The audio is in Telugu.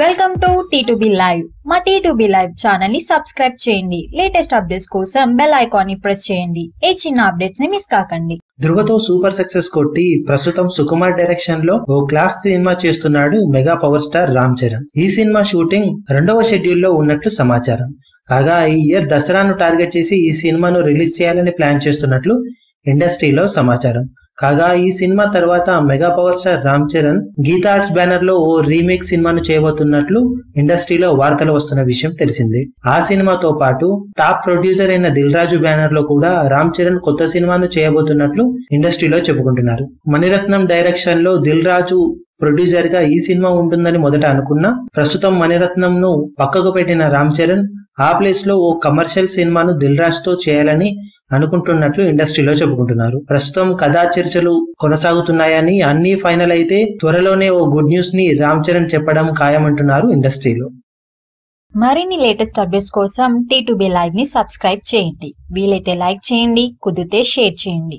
Welcome to T two B live మా టీ టు బి లైవ్ ఛానల్ని సబ్స్క్రైబ్ చేయండి. లేటెస్ట్ అప్డేట్స్ కోసం బెల్ ఐకాన్ని ప్రెస్ చేయండి. ఏ చిన్న అప్డేట్స్ని మిస్ కాకండి. ధృవతో సూపర్ సక్సెస్ కొట్టి ప్రస్తుతం సుకుమార్ డైరెక్షన్లో ఓ క్లాస్ సినిమా చేస్తున్నాడు mega power star Ram Charan. ఈ సినిమా షూటింగ్ రెండవ షెడ్యూల్లో ఉన్నట్లు సమాచారం. కాగా ఈ ఇయర్ దసరాను టార్గెట్ చేసి ఈ సినిమాను రిలీజ్ చేయాలని ప్లాన్ చేస్తున్నట్లు ఇండస్ట్రీలో సమాచారం. కాగా ఈ సినిమా తర్వాత mega power star Ram Charan Geetha arts బ్యానర్లో ఓ రీమేక్ సినిమాను చేయబోతున్నట్లు ఇండస్ట్రీలో వార్తలు వస్తున్న విషయం తెలిసింది. ఆ సినిమాతో పాటు టాప్ ప్రొడ్యూసర్ అయిన దిల్ రాజు బ్యానర్లో కూడా రామ్ చరణ్ కొత్త సినిమాను చేయబోతున్నట్లు ఇండస్ట్రీలో చెప్పుకుంటున్నారు. మణిరత్నం డైరెక్షన్లో దిల్ రాజు ప్రొడ్యూసర్గా ఈ సినిమా ఉంటుందని మొదట అనుకున్నా ప్రస్తుతం మణిరత్నం ను పక్కకు పెట్టిన రామ్ చరణ్ ఆ ప్లేస్లో ఓ కమర్షియల్ సినిమాను దిల్ రాజ్తో చేయాలని అనుకుంటున్నట్లు ఇండస్ట్రీలో చెప్పుకుంటున్నారు. ప్రస్తుతం కథా చర్చలు కొనసాగుతున్నాయని అన్ని ఫైనల్ అయితే త్వరలోనే ఓ గుడ్ న్యూస్ని రామ్ చరణ్ చెప్పడం ఖాయమంటున్నారు ఇండస్ట్రీలో. మరిన్ని లేటెస్ట్ అప్డేట్స్ కోసం టీ టు బి లైవ్ని సబ్స్క్రైబ్ చేయండి. వీలైతే లైక్ చేయండి కుదిరితే షేర్ చేయండి.